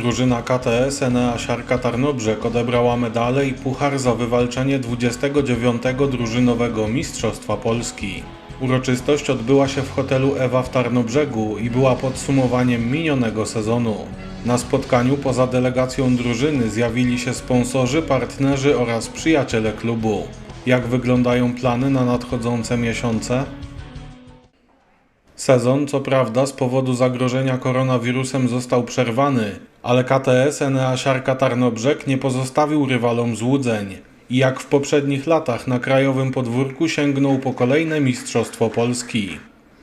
drużyna KTS Enea Siarka Tarnobrzeg odebrała medale i puchar za wywalczenie 29. drużynowego Mistrzostwa Polski. Uroczystość odbyła się w hotelu Ewa w Tarnobrzegu i była podsumowaniem minionego sezonu. Na spotkaniu poza delegacją drużyny zjawili się sponsorzy, partnerzy oraz przyjaciele klubu. Jak wyglądają plany na nadchodzące miesiące? Sezon, co prawda, z powodu zagrożenia koronawirusem został przerwany, ale KTS Enea Siarka Tarnobrzeg nie pozostawił rywalom złudzeń i jak w poprzednich latach na krajowym podwórku sięgnął po kolejne Mistrzostwo Polski.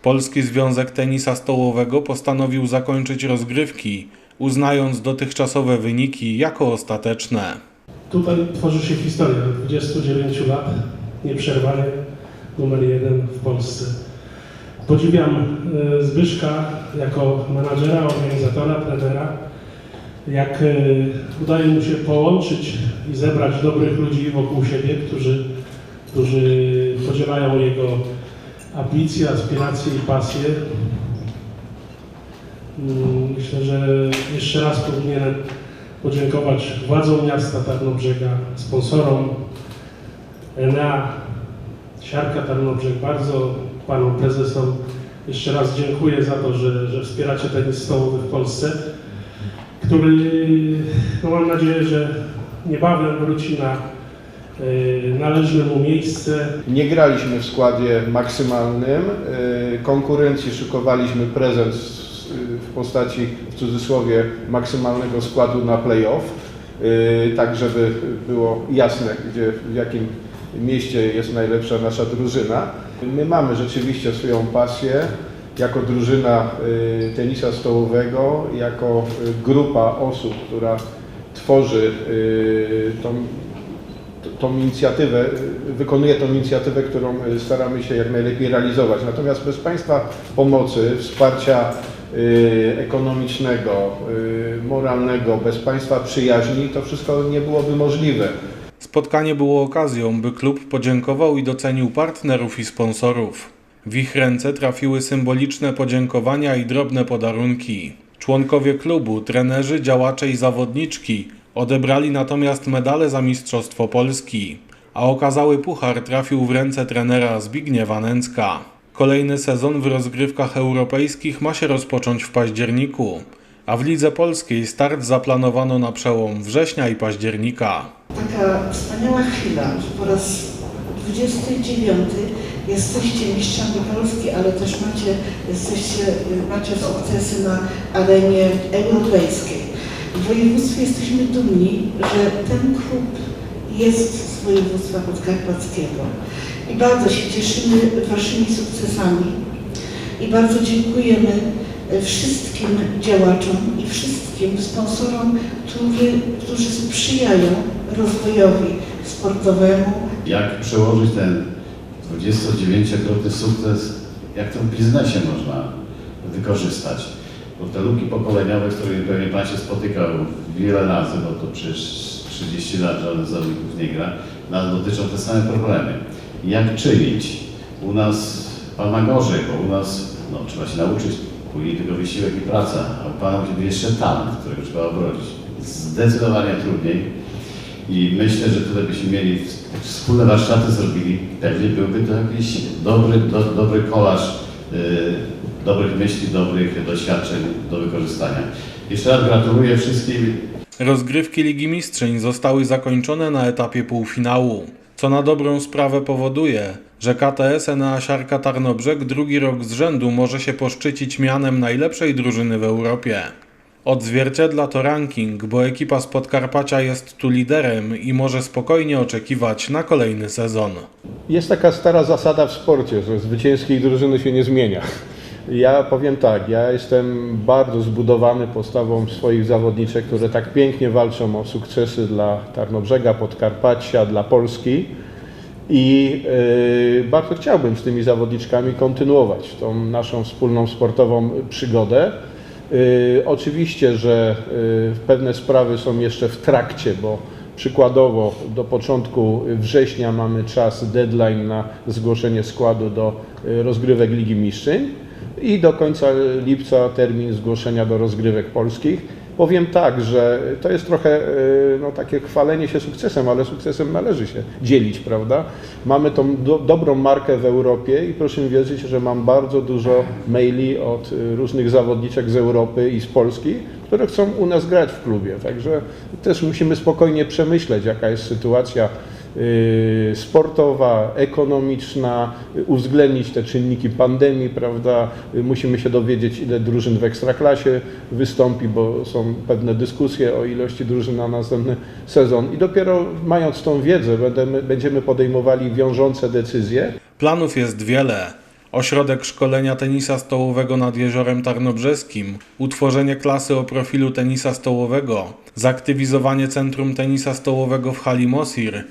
Polski Związek Tenisa Stołowego postanowił zakończyć rozgrywki, uznając dotychczasowe wyniki jako ostateczne. Tutaj tworzy się historia 29 lat, nieprzerwanie numer jeden w Polsce. Podziwiam e, Zbyszka jako menadżera, organizatora, trenera, jak e, udaje mu się połączyć i zebrać dobrych ludzi wokół siebie, którzy, którzy podzielają jego ambicje, aspiracje i pasje. Mm, Myślę, że jeszcze raz powinienem podziękować władzom miasta Tarnobrzega, sponsorom Enea, Siarka Tarnobrzeg, bardzo panu prezesom. Jeszcze raz dziękuję za to, że, że wspieracie tenis stołowy w Polsce, który no mam nadzieję, że niebawem wróci na y, należne mu miejsce. Nie graliśmy w składzie maksymalnym. y, Konkurencji szykowaliśmy prezent w postaci, w cudzysłowie, maksymalnego składu na playoff. y, Tak, żeby było jasne, gdzie, w jakim mieście jest najlepsza nasza drużyna. My mamy rzeczywiście swoją pasję jako drużyna y, tenisa stołowego, jako y, grupa osób, która tworzy y, tą tą inicjatywę, wykonuje tą inicjatywę, którą staramy się jak najlepiej realizować. Natomiast bez Państwa pomocy, wsparcia ekonomicznego, moralnego, bez Państwa przyjaźni, to wszystko nie byłoby możliwe. Spotkanie było okazją, by klub podziękował i docenił partnerów i sponsorów. W ich ręce trafiły symboliczne podziękowania i drobne podarunki. Członkowie klubu, trenerzy, działacze i zawodniczki odebrali natomiast medale za Mistrzostwo Polski, a okazały puchar trafił w ręce trenera Zbigniewa Nęcka. Kolejny sezon w rozgrywkach europejskich ma się rozpocząć w październiku, a w Lidze Polskiej start zaplanowano na przełom września i października. Taka wspaniała chwila, że po raz 29 jesteście mistrzami Polski, ale też macie, jesteście, macie sukcesy na arenie europejskiej. W województwie jesteśmy dumni, że ten klub jest z województwa podkarpackiego i bardzo się cieszymy Waszymi sukcesami i bardzo dziękujemy e, wszystkim działaczom i wszystkim sponsorom, którzy, którzy sprzyjają rozwojowi sportowemu Jak przełożyć ten 29-krotny sukces, jak to w biznesie można wykorzystać? Bo te luki pokoleniowe, z którymi pewnie Pan się spotykał wiele razy, bo to przecież 30 lat żaden z zawodników nie gra, nas dotyczą te same problemy. Jak czynić? U nas Pan ma gorzej, bo u nas no, trzeba się nauczyć, później tylko wysiłek i praca, a u Pana musi jeszcze talent, którego trzeba obrodzić. Zdecydowanie trudniej. I myślę, że tutaj byśmy mieli wspólne warsztaty zrobili, pewnie byłby to jakiś dobry, do, dobry kolaż y, dobrych myśli, dobrych doświadczeń do wykorzystania. Jeszcze raz gratuluję wszystkim Rozgrywki Ligi Mistrzyń zostały zakończone na etapie półfinału, co na dobrą sprawę powoduje, że KTS Enea Siarka Tarnobrzeg drugi rok z rzędu może się poszczycić mianem najlepszej drużyny w Europie. Odzwierciedla to ranking, bo ekipa z Podkarpacia jest tu liderem i może spokojnie oczekiwać na kolejny sezon. Jest taka stara zasada w sporcie, że zwycięskiej drużyny się nie zmienia. Ja powiem tak, ja jestem bardzo zbudowany postawą swoich zawodniczek, które tak pięknie walczą o sukcesy dla Tarnobrzega, Podkarpacia, dla Polski. I yy, bardzo chciałbym z tymi zawodniczkami kontynuować tą naszą wspólną sportową przygodę. Yy, oczywiście, że yy, pewne sprawy są jeszcze w trakcie, bo przykładowo do początku września mamy czas, deadline na zgłoszenie składu do yy, rozgrywek Ligi Mistrzeń i do końca lipca termin zgłoszenia do rozgrywek polskich. Powiem tak, że to jest trochę y, no, takie chwalenie się sukcesem, ale sukcesem należy się dzielić, prawda? Mamy tą do, dobrą markę w Europie i proszę mi wierzyć, że mam bardzo dużo maili od y, różnych zawodniczek z Europy i z Polski, które chcą u nas grać w klubie. Także też musimy spokojnie przemyśleć, jaka jest sytuacja sportowa, ekonomiczna, y, uwzględnić te czynniki pandemii, prawda? Y, Musimy się dowiedzieć, ile drużyn w ekstraklasie wystąpi, bo są pewne dyskusje o ilości drużyn na następny sezon. I dopiero mając tą wiedzę, będziemy, będziemy podejmowali wiążące decyzje. Planów jest wiele. Ośrodek szkolenia tenisa stołowego nad Jeziorem Tarnobrzeskim, utworzenie klasy o profilu tenisa stołowego, zaktywizowanie Centrum Tenisa Stołowego w hali Mosir,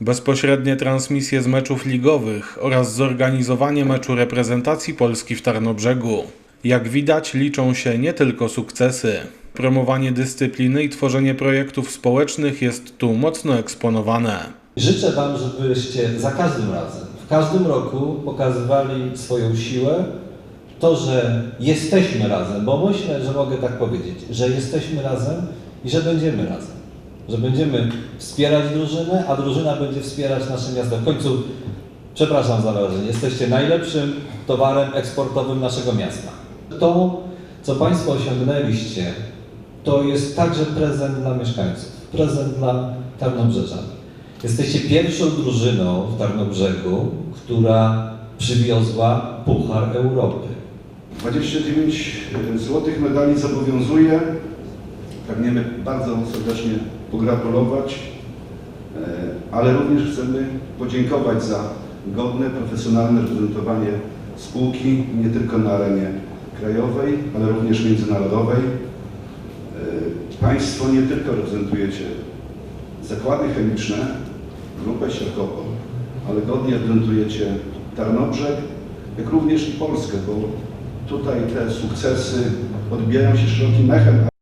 bezpośrednie transmisje z meczów ligowych oraz zorganizowanie meczu reprezentacji Polski w Tarnobrzegu. Jak widać, liczą się nie tylko sukcesy. Promowanie dyscypliny i tworzenie projektów społecznych jest tu mocno eksponowane. Życzę Wam, żebyście za każdym razem, w każdym roku pokazywali swoją siłę, to, że jesteśmy razem, bo myślę, że mogę tak powiedzieć, że jesteśmy razem i że będziemy razem. Że będziemy wspierać drużynę, a drużyna będzie wspierać nasze miasto. W końcu, przepraszam za wrażenie, jesteście najlepszym towarem eksportowym naszego miasta. To, co Państwo osiągnęliście, to jest także prezent dla mieszkańców, prezent dla Tarnobrzeczan. Jesteście pierwszą drużyną w Tarnobrzegu, która przywiozła Puchar Europy. 29 złotych medali zobowiązuje. Pragniemy bardzo serdecznie pogratulować, e, ale również chcemy podziękować za godne, profesjonalne reprezentowanie spółki nie tylko na arenie krajowej, ale również międzynarodowej. E, Państwo nie tylko reprezentujecie zakłady chemiczne, grupę Sierkopol, ale godnie reprezentujecie Tarnobrzeg, jak również i Polskę, bo tutaj te sukcesy odbijają się szerokim echem.